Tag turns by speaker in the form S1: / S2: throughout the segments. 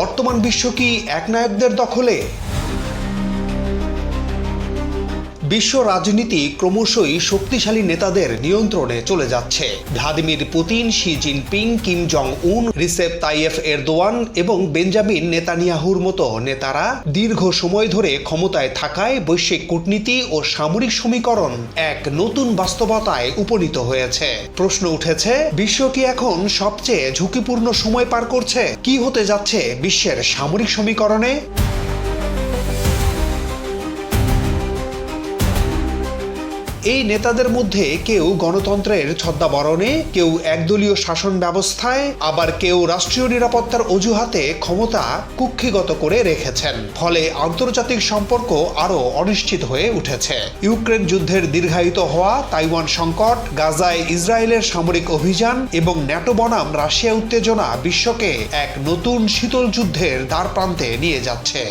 S1: বর্তমান বিশ্ব কি একনায়কদের দখলে বিশ্ব রাজনীতি ক্রমশই শক্তিশালী নেতাদের নিয়ন্ত্রণে চলে যাচ্ছে Vladimir Putin Xi Jinping Kim Jong Un Recep Tayyip Erdogan এবং বেঞ্জামিন নেতানিয়াহুর মতো নেতারা দীর্ঘ সময় ধরে ক্ষমতায় থাকায় বৈশ্বিক কূটনীতি ও সামরিক সমীকরণ এক নতুন বাস্তবতায় উপনীত হয়েছে প্রশ্ন উঠেছে বিশ্ব কি এখন সবচেয়ে ঝুঁকিপূর্ণ সময় পার করছে কি হতে যাচ্ছে বিশ্বের সামরিক সমীকরণে এই নেতাদের মধ্যে কেউ গণতন্ত্রের ছদ্মাবরণে কেউ একদলীয় শাসন ব্যবস্থায় আবার কেউ রাষ্ট্রীয় নিরাপত্তার অজুহাতে ক্ষমতা কুক্ষিগত করে রেখেছেন ফলে আন্তর্জাতিক সম্পর্ক আরও অনিশ্চিত হয়ে উঠেছে ইউক্রেন যুদ্ধের দীর্ঘায়িত হওয়া তাইওয়ান সংকট গাজায় ইসরায়েলের সামরিক অভিযান এবং ন্যাটো বনাম রাশিয়া উত্তেজনা বিশ্বকে এক নতুন শীতল যুদ্ধের দ্বার প্রান্তে নিয়ে যাচ্ছে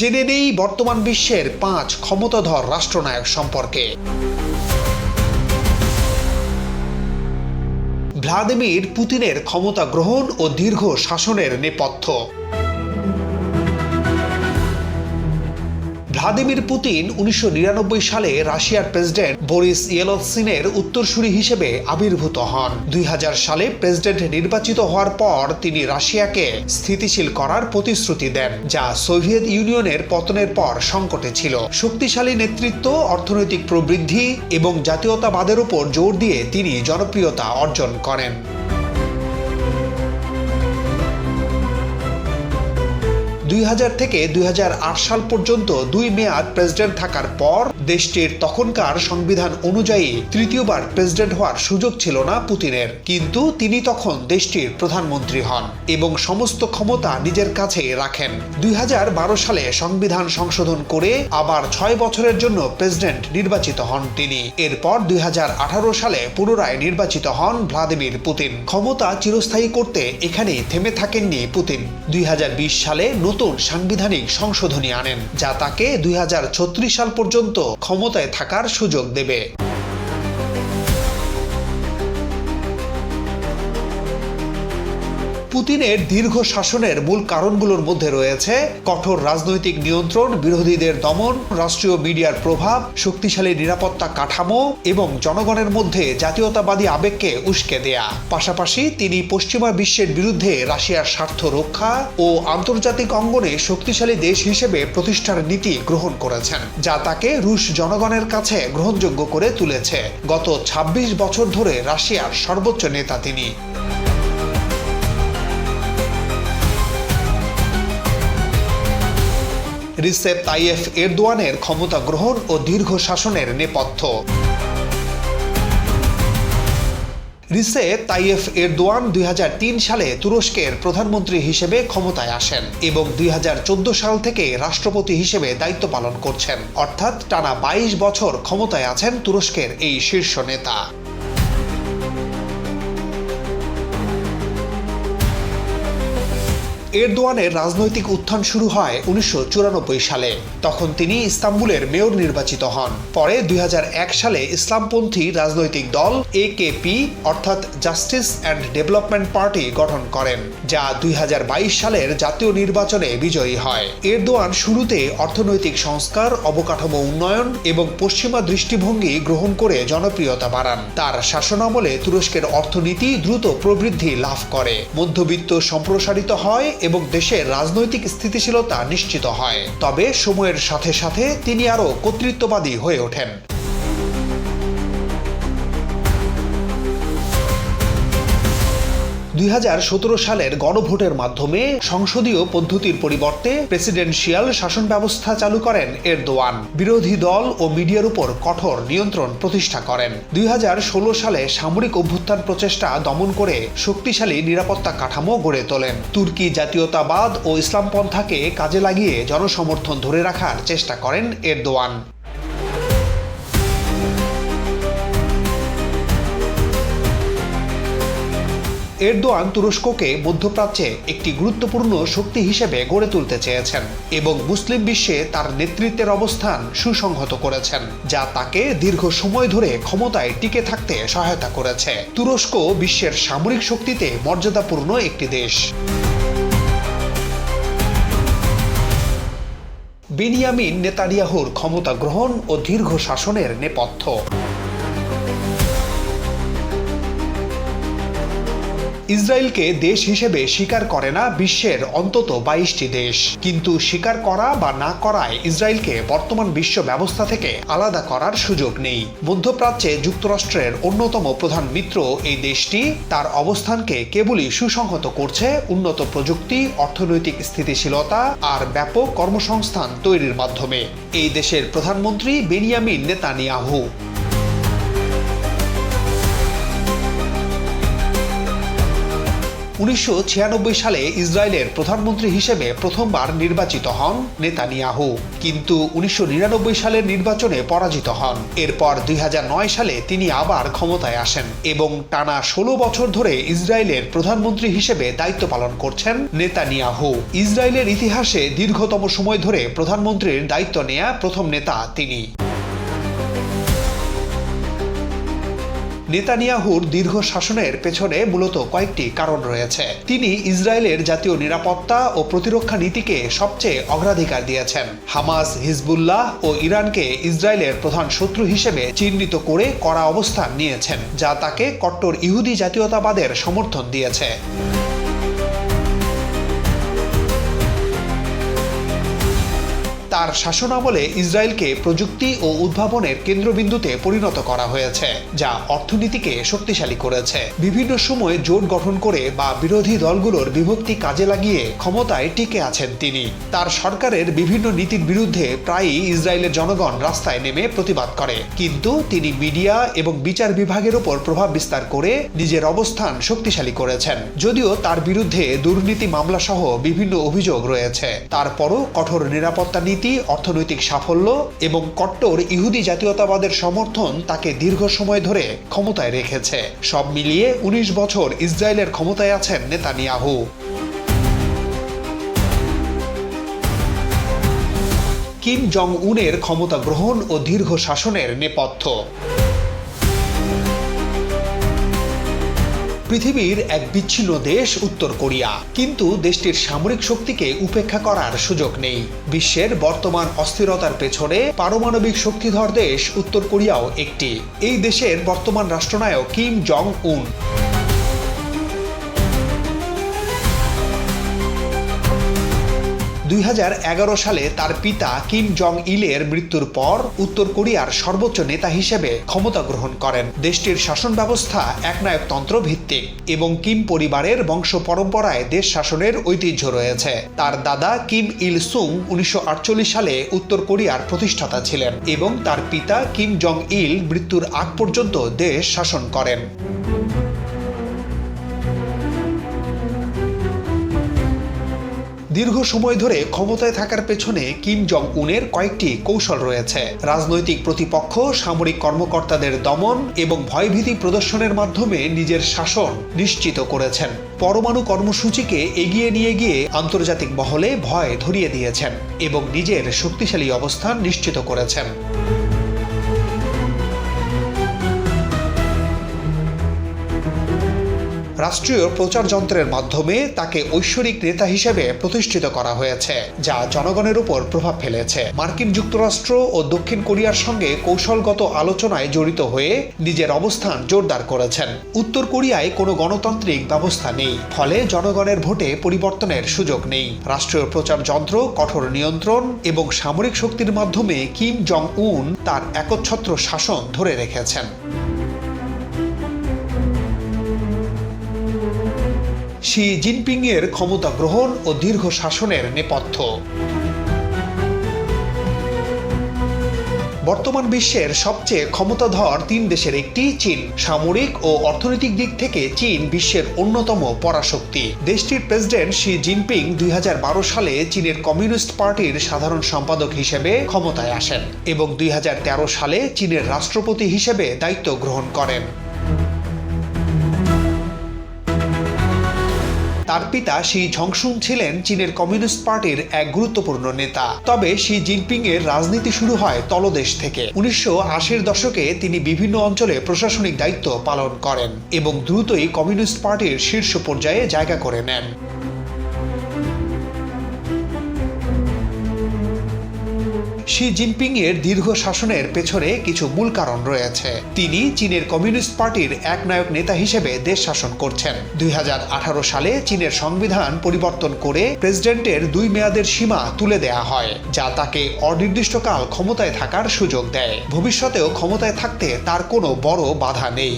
S1: জেনে নেই বর্তমান বিশ্বের পাঁচ ক্ষমতাধর রাষ্ট্রনায়ক সম্পর্কে ভ্লাদিমির পুতিনের ক্ষমতা গ্রহণ ও দীর্ঘ শাসনের নেপথ্য ভ্লাদিমির পুতিন উনিশশো সালে রাশিয়ার প্রেসিডেন্ট বরিস ইয়েলসিনের উত্তরসূরি হিসেবে আবির্ভূত হন দুই সালে প্রেসিডেন্ট নির্বাচিত হওয়ার পর তিনি রাশিয়াকে স্থিতিশীল করার প্রতিশ্রুতি দেন যা সোভিয়েত ইউনিয়নের পতনের পর সংকটে ছিল শক্তিশালী নেতৃত্ব অর্থনৈতিক প্রবৃদ্ধি এবং জাতীয়তাবাদের উপর জোর দিয়ে তিনি জনপ্রিয়তা অর্জন করেন দুই থেকে 2008 সাল পর্যন্ত দুই মেয়াদ প্রেসিডেন্ট থাকার পর দেশটির তখনকার সংবিধান অনুযায়ী তৃতীয়বার প্রেসিডেন্ট হওয়ার সুযোগ ছিল না পুতিনের কিন্তু তিনি তখন দেশটির প্রধানমন্ত্রী হন এবং সমস্ত ক্ষমতা নিজের কাছে রাখেন দুই সালে সংবিধান সংশোধন করে আবার ছয় বছরের জন্য প্রেসিডেন্ট নির্বাচিত হন তিনি এরপর দুই সালে পুনরায় নির্বাচিত হন ভ্লাদিমির পুতিন ক্ষমতা চিরস্থায়ী করতে এখানেই থেমে থাকেননি পুতিন দুই সালে নতুন নতুন সাংবিধানিক সংশোধনী আনেন যা তাকে দুই সাল পর্যন্ত ক্ষমতায় থাকার সুযোগ দেবে পুতিনের দীর্ঘ শাসনের মূল কারণগুলোর মধ্যে রয়েছে কঠোর রাজনৈতিক নিয়ন্ত্রণ বিরোধীদের দমন রাষ্ট্রীয় মিডিয়ার প্রভাব শক্তিশালী নিরাপত্তা কাঠামো এবং জনগণের মধ্যে জাতীয়তাবাদী আবেগকে উস্কে দেয়া পাশাপাশি তিনি পশ্চিমা বিশ্বের বিরুদ্ধে রাশিয়ার স্বার্থ রক্ষা ও আন্তর্জাতিক অঙ্গনে শক্তিশালী দেশ হিসেবে প্রতিষ্ঠার নীতি গ্রহণ করেছেন যা তাকে রুশ জনগণের কাছে গ্রহণযোগ্য করে তুলেছে গত ২৬ বছর ধরে রাশিয়ার সর্বোচ্চ নেতা তিনি রিসেপ তাইয়েফ এরদোয়ানের ক্ষমতা গ্রহণ ও দীর্ঘ শাসনের নেপথ্য রিসে তাইয়েফ এরদোয়ান দুই সালে তুরস্কের প্রধানমন্ত্রী হিসেবে ক্ষমতায় আসেন এবং দুই সাল থেকে রাষ্ট্রপতি হিসেবে দায়িত্ব পালন করছেন অর্থাৎ টানা ২২ বছর ক্ষমতায় আছেন তুরস্কের এই শীর্ষ নেতা এরদোয়ানের রাজনৈতিক উত্থান শুরু হয় উনিশশো সালে তখন তিনি ইস্তাম্বুলের মেয়র নির্বাচিত হন পরে দুই সালে ইসলামপন্থী রাজনৈতিক দল একেপি অর্থাৎ জাস্টিস অ্যান্ড ডেভেলপমেন্ট পার্টি গঠন করেন যা দুই সালের জাতীয় নির্বাচনে বিজয়ী হয় এরদোয়ান শুরুতে অর্থনৈতিক সংস্কার অবকাঠামো উন্নয়ন এবং পশ্চিমা দৃষ্টিভঙ্গি গ্রহণ করে জনপ্রিয়তা বাড়ান তার শাসনামলে তুরস্কের অর্থনীতি দ্রুত প্রবৃদ্ধি লাভ করে মধ্যবিত্ত সম্প্রসারিত হয় এবং দেশের রাজনৈতিক স্থিতিশীলতা নিশ্চিত হয় তবে সময়ের সাথে সাথে তিনি আরও কর্তৃত্ববাদী হয়ে ওঠেন দুই সালের গণভোটের মাধ্যমে সংসদীয় পদ্ধতির পরিবর্তে প্রেসিডেন্সিয়াল শাসন ব্যবস্থা চালু করেন এরদোয়ান বিরোধী দল ও মিডিয়ার উপর কঠোর নিয়ন্ত্রণ প্রতিষ্ঠা করেন দুই সালে সামরিক অভ্যুত্থান প্রচেষ্টা দমন করে শক্তিশালী নিরাপত্তা কাঠামো গড়ে তোলেন তুর্কি জাতীয়তাবাদ ও ইসলামপন্থাকে কাজে লাগিয়ে জনসমর্থন ধরে রাখার চেষ্টা করেন এরদোয়ান এরদোয়ান তুরস্ককে মধ্যপ্রাচ্যে একটি গুরুত্বপূর্ণ শক্তি হিসেবে গড়ে তুলতে চেয়েছেন এবং মুসলিম বিশ্বে তার নেতৃত্বের অবস্থান সুসংহত করেছেন যা তাকে দীর্ঘ সময় ধরে ক্ষমতায় টিকে থাকতে সহায়তা করেছে তুরস্ক বিশ্বের সামরিক শক্তিতে মর্যাদাপূর্ণ একটি দেশ বেনিয়ামিন নেতারিয়াহুর ক্ষমতা গ্রহণ ও দীর্ঘ শাসনের নেপথ্য ইসরায়েলকে দেশ হিসেবে স্বীকার করে না বিশ্বের অন্তত বাইশটি দেশ কিন্তু স্বীকার করা বা না করায় ইসরায়েলকে বর্তমান বিশ্ব ব্যবস্থা থেকে আলাদা করার সুযোগ নেই মধ্যপ্রাচ্যে যুক্তরাষ্ট্রের অন্যতম প্রধান মিত্র এই দেশটি তার অবস্থানকে কেবলই সুসংহত করছে উন্নত প্রযুক্তি অর্থনৈতিক স্থিতিশীলতা আর ব্যাপক কর্মসংস্থান তৈরির মাধ্যমে এই দেশের প্রধানমন্ত্রী বেনিয়ামিন নেতানিয়াহু উনিশশো সালে ইসরায়েলের প্রধানমন্ত্রী হিসেবে প্রথমবার নির্বাচিত হন নেতানিয়াহু কিন্তু উনিশশো সালের নির্বাচনে পরাজিত হন এরপর দুই সালে তিনি আবার ক্ষমতায় আসেন এবং টানা ষোলো বছর ধরে ইসরায়েলের প্রধানমন্ত্রী হিসেবে দায়িত্ব পালন করছেন নেতানিয়াহু ইসরায়েলের ইতিহাসে দীর্ঘতম সময় ধরে প্রধানমন্ত্রীর দায়িত্ব নেয়া প্রথম নেতা তিনি নেতানিয়াহুর দীর্ঘ শাসনের পেছনে মূলত কয়েকটি কারণ রয়েছে তিনি ইসরায়েলের জাতীয় নিরাপত্তা ও প্রতিরক্ষা নীতিকে সবচেয়ে অগ্রাধিকার দিয়েছেন হামাস হিজবুল্লাহ ও ইরানকে ইসরায়েলের প্রধান শত্রু হিসেবে চিহ্নিত করে কড়া অবস্থান নিয়েছেন যা তাকে কট্টর ইহুদি জাতীয়তাবাদের সমর্থন দিয়েছে তার শাসনামলে ইসরায়েলকে প্রযুক্তি ও উদ্ভাবনের কেন্দ্রবিন্দুতে পরিণত করা হয়েছে যা অর্থনীতিকে শক্তিশালী করেছে বিভিন্ন সময়ে জোট গঠন করে বা বিরোধী দলগুলোর বিভক্তি কাজে লাগিয়ে ক্ষমতায় টিকে আছেন তিনি তার সরকারের বিভিন্ন নীতির বিরুদ্ধে প্রায়ই ইসরায়েলের জনগণ রাস্তায় নেমে প্রতিবাদ করে কিন্তু তিনি মিডিয়া এবং বিচার বিভাগের ওপর প্রভাব বিস্তার করে নিজের অবস্থান শক্তিশালী করেছেন যদিও তার বিরুদ্ধে দুর্নীতি মামলা সহ বিভিন্ন অভিযোগ রয়েছে তারপরও কঠোর নিরাপত্তা নীতি রাজনীতি অর্থনৈতিক সাফল্য এবং কট্টর ইহুদি জাতীয়তাবাদের সমর্থন তাকে দীর্ঘ সময় ধরে ক্ষমতায় রেখেছে সব মিলিয়ে ১৯ বছর ইসরায়েলের ক্ষমতায় আছেন নেতানিয়াহু কিম জং উনের ক্ষমতা গ্রহণ ও দীর্ঘ শাসনের নেপথ্য পৃথিবীর এক বিচ্ছিন্ন দেশ উত্তর কোরিয়া কিন্তু দেশটির সামরিক শক্তিকে উপেক্ষা করার সুযোগ নেই বিশ্বের বর্তমান অস্থিরতার পেছনে পারমাণবিক শক্তিধর দেশ উত্তর কোরিয়াও একটি এই দেশের বর্তমান রাষ্ট্রনায়ক কিম জং উন দুই সালে তার পিতা কিম জং ইলের মৃত্যুর পর উত্তর কোরিয়ার সর্বোচ্চ নেতা হিসেবে ক্ষমতা গ্রহণ করেন দেশটির শাসন ব্যবস্থা একনায়কতন্ত্র ভিত্তিক এবং কিম পরিবারের বংশ পরম্পরায় দেশ শাসনের ঐতিহ্য রয়েছে তার দাদা কিম ইল সুং উনিশশো সালে উত্তর কোরিয়ার প্রতিষ্ঠাতা ছিলেন এবং তার পিতা কিম জং ইল মৃত্যুর আগ পর্যন্ত দেশ শাসন করেন দীর্ঘ সময় ধরে ক্ষমতায় থাকার পেছনে কিম জং উনের কয়েকটি কৌশল রয়েছে রাজনৈতিক প্রতিপক্ষ সামরিক কর্মকর্তাদের দমন এবং ভয়ভীতি প্রদর্শনের মাধ্যমে নিজের শাসন নিশ্চিত করেছেন পরমাণু কর্মসূচিকে এগিয়ে নিয়ে গিয়ে আন্তর্জাতিক মহলে ভয় ধরিয়ে দিয়েছেন এবং নিজের শক্তিশালী অবস্থান নিশ্চিত করেছেন রাষ্ট্রীয় প্রচার যন্ত্রের মাধ্যমে তাকে ঐশ্বরিক নেতা হিসেবে প্রতিষ্ঠিত করা হয়েছে যা জনগণের উপর প্রভাব ফেলেছে মার্কিন যুক্তরাষ্ট্র ও দক্ষিণ কোরিয়ার সঙ্গে কৌশলগত আলোচনায় জড়িত হয়ে নিজের অবস্থান জোরদার করেছেন উত্তর কোরিয়ায় কোনো গণতান্ত্রিক ব্যবস্থা নেই ফলে জনগণের ভোটে পরিবর্তনের সুযোগ নেই রাষ্ট্রীয় প্রচার যন্ত্র কঠোর নিয়ন্ত্রণ এবং সামরিক শক্তির মাধ্যমে কিম জং উন তার একচ্ছত্র শাসন ধরে রেখেছেন শি জিনপিংয়ের ক্ষমতা গ্রহণ ও দীর্ঘ শাসনের নেপথ্য বর্তমান বিশ্বের সবচেয়ে ক্ষমতাধর তিন দেশের একটি চীন সামরিক ও অর্থনৈতিক দিক থেকে চীন বিশ্বের অন্যতম পরাশক্তি দেশটির প্রেসিডেন্ট শি জিনপিং দুই সালে চীনের কমিউনিস্ট পার্টির সাধারণ সম্পাদক হিসেবে ক্ষমতায় আসেন এবং দুই সালে চীনের রাষ্ট্রপতি হিসেবে দায়িত্ব গ্রহণ করেন তার পিতা শি ঝংসুং ছিলেন চীনের কমিউনিস্ট পার্টির এক গুরুত্বপূর্ণ নেতা তবে শি জিনপিং এর রাজনীতি শুরু হয় তলদেশ থেকে উনিশশো আশির দশকে তিনি বিভিন্ন অঞ্চলে প্রশাসনিক দায়িত্ব পালন করেন এবং দ্রুতই কমিউনিস্ট পার্টির শীর্ষ পর্যায়ে জায়গা করে নেন শি জিনপিংয়ের দীর্ঘ শাসনের পেছনে কিছু মূল কারণ রয়েছে তিনি চীনের কমিউনিস্ট পার্টির এক নায়ক নেতা হিসেবে দেশ শাসন করছেন দুই সালে চীনের সংবিধান পরিবর্তন করে প্রেসিডেন্টের দুই মেয়াদের সীমা তুলে দেয়া হয় যা তাকে অনির্দিষ্টকাল ক্ষমতায় থাকার সুযোগ দেয় ভবিষ্যতেও ক্ষমতায় থাকতে তার কোনো বড় বাধা নেই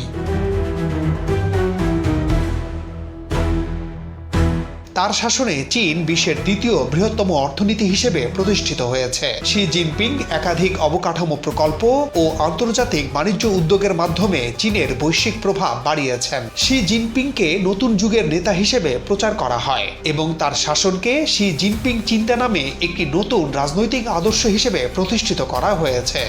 S1: তার শাসনে চীন বিশ্বের দ্বিতীয় বৃহত্তম অর্থনীতি হিসেবে প্রতিষ্ঠিত হয়েছে শি জিনপিং একাধিক অবকাঠামো প্রকল্প ও আন্তর্জাতিক বাণিজ্য উদ্যোগের মাধ্যমে চীনের বৈশ্বিক প্রভাব বাড়িয়েছেন শি জিনপিংকে নতুন যুগের নেতা হিসেবে প্রচার করা হয় এবং তার শাসনকে শি জিনপিং চিন্তা নামে একটি নতুন রাজনৈতিক আদর্শ হিসেবে প্রতিষ্ঠিত করা হয়েছে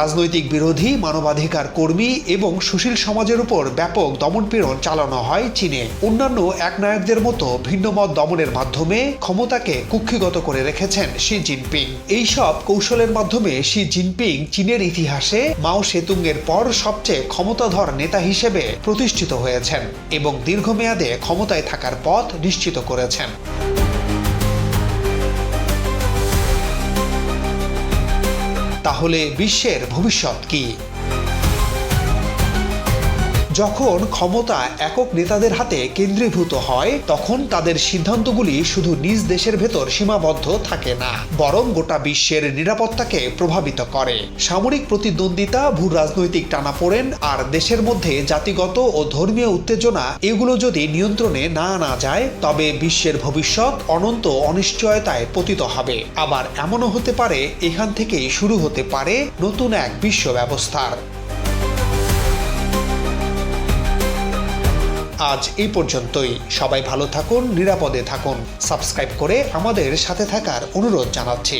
S1: রাজনৈতিক বিরোধী মানবাধিকার কর্মী এবং সুশীল সমাজের উপর ব্যাপক দমনপীড়ন চালানো হয় চীনে অন্যান্য একনায়কদের মতো ভিন্নমত দমনের মাধ্যমে ক্ষমতাকে কুক্ষিগত করে রেখেছেন শি জিনপিং এই সব কৌশলের মাধ্যমে শি জিনপিং চীনের ইতিহাসে মাও সেতুঙ্গের পর সবচেয়ে ক্ষমতাধর নেতা হিসেবে প্রতিষ্ঠিত হয়েছেন এবং দীর্ঘমেয়াদে ক্ষমতায় থাকার পথ নিশ্চিত করেছেন তাহলে বিশ্বের ভবিষ্যৎ কী যখন ক্ষমতা একক নেতাদের হাতে কেন্দ্রীভূত হয় তখন তাদের সিদ্ধান্তগুলি শুধু নিজ দেশের ভেতর সীমাবদ্ধ থাকে না বরং গোটা বিশ্বের নিরাপত্তাকে প্রভাবিত করে সামরিক প্রতিদ্বন্দ্বিতা ভূ রাজনৈতিক টানাপোড়েন আর দেশের মধ্যে জাতিগত ও ধর্মীয় উত্তেজনা এগুলো যদি নিয়ন্ত্রণে না আনা যায় তবে বিশ্বের ভবিষ্যৎ অনন্ত অনিশ্চয়তায় পতিত হবে আবার এমনও হতে পারে এখান থেকেই শুরু হতে পারে নতুন এক বিশ্ব ব্যবস্থার আজ এই পর্যন্তই সবাই ভালো থাকুন নিরাপদে থাকুন সাবস্ক্রাইব করে আমাদের সাথে থাকার অনুরোধ জানাচ্ছি